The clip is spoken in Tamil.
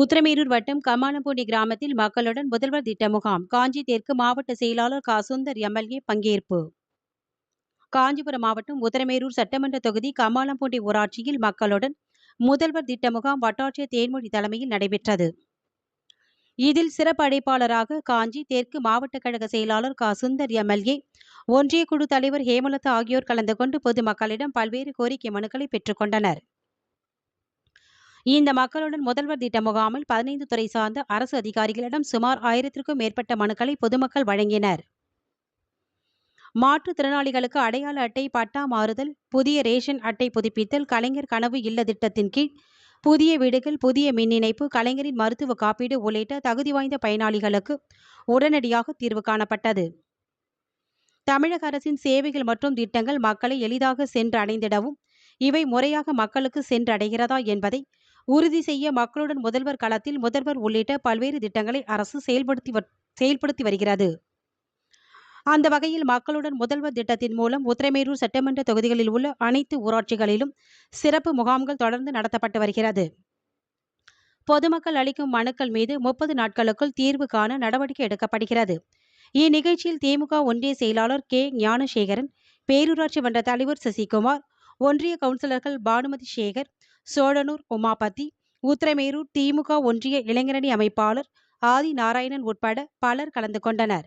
உத்திரமேரூர் வட்டம் கமானம்பூண்டி கிராமத்தில் மக்களுடன் முதல்வர் திட்ட முகாம். காஞ்சி தெற்கு மாவட்ட செயலாளர் கா. சுந்தர் எம்எல்ஏ பங்கேற்பு. காஞ்சிபுரம் மாவட்டம் உத்திரமேரூர் சட்டமன்ற தொகுதி கமானம்பூண்டி ஊராட்சியில் மக்களுடன் முதல்வர் திட்ட முகாம் வட்டாட்சியர் தேன்மொழி தலைமையில் நடைபெற்றது. இதில் சிறப்பு அழைப்பாளராக காஞ்சி தெற்கு மாவட்ட கழக செயலாளர் கா. சுந்தர் எம்எல்ஏ ஒன்றிய குழு தலைவர் ஹேமலதா ஆகியோர் கலந்து கொண்டு பொதுமக்களிடம் பல்வேறு கோரிக்கை மனுக்களை பெற்றுக்கொண்டனர் இந்த மக்களுடன் முதல்வர் திட்ட முகாமில் பதினைந்து துறை சார்ந்த அரசு அதிகாரிகளிடம் சுமார் ஆயிரத்திற்கும் மேற்பட்ட மனுக்களை பொதுமக்கள் வழங்கினர். மாற்றுத்திறனாளிகளுக்கு அடையாள அட்டை பட்டா மாறுதல் புதிய ரேஷன் அட்டை புதுப்பித்தல் கலைஞர் கனவு இல்ல திட்டத்தின் கீழ் புதிய வீடுகள் புதிய மின் இணைப்பு கலைஞரின் மருத்துவ காப்பீடு உள்ளிட்ட தகுதி வாய்ந்த பயனாளிகளுக்கு உடனடியாக தீர்வு காணப்பட்டது. தமிழக அரசின் சேவைகள் மற்றும் திட்டங்கள் மக்களை எளிதாக சென்று அடைந்திடவும் இவை முறையாக மக்களுக்கு சென்றடைகிறதா என்பதை உறுதி செய்ய மக்களுடன் முதல்வர் களத்தில் முதல்வர் உள்ளிட்ட பல்வேறு திட்டங்களை அரசு செயல்படுத்தி செயல்படுத்தி வருகிறது. அந்த வகையில் மக்களுடன் முதல்வர் திட்டத்தின் மூலம் உத்திரமேரூர் சட்டமன்ற தொகுதிகளில் உள்ள அனைத்து ஊராட்சிகளிலும் சிறப்பு முகாம்கள் தொடர்ந்து நடத்தப்பட்டு வருகிறது. பொதுமக்கள் அளிக்கும் மனுக்கள் மீது முப்பது நாட்களுக்குள் தீர்வு காண நடவடிக்கை எடுக்கப்படுகிறது. இந்நிகழ்ச்சியில் திமுக ஒன்றிய செயலாளர் கே. ஞானசேகரன் பேரூராட்சி மன்ற தலைவர் சசிகுமார் ஒன்றிய கவுன்சிலர்கள் பானுமதி சேகர் சோழனூர் உமாபதி உத்திரமேரூர் திமுக ஒன்றிய இளைஞரணி அமைப்பாளர் ஆதி நாராயணன் உட்பட பலர் கலந்து கொண்டனர்.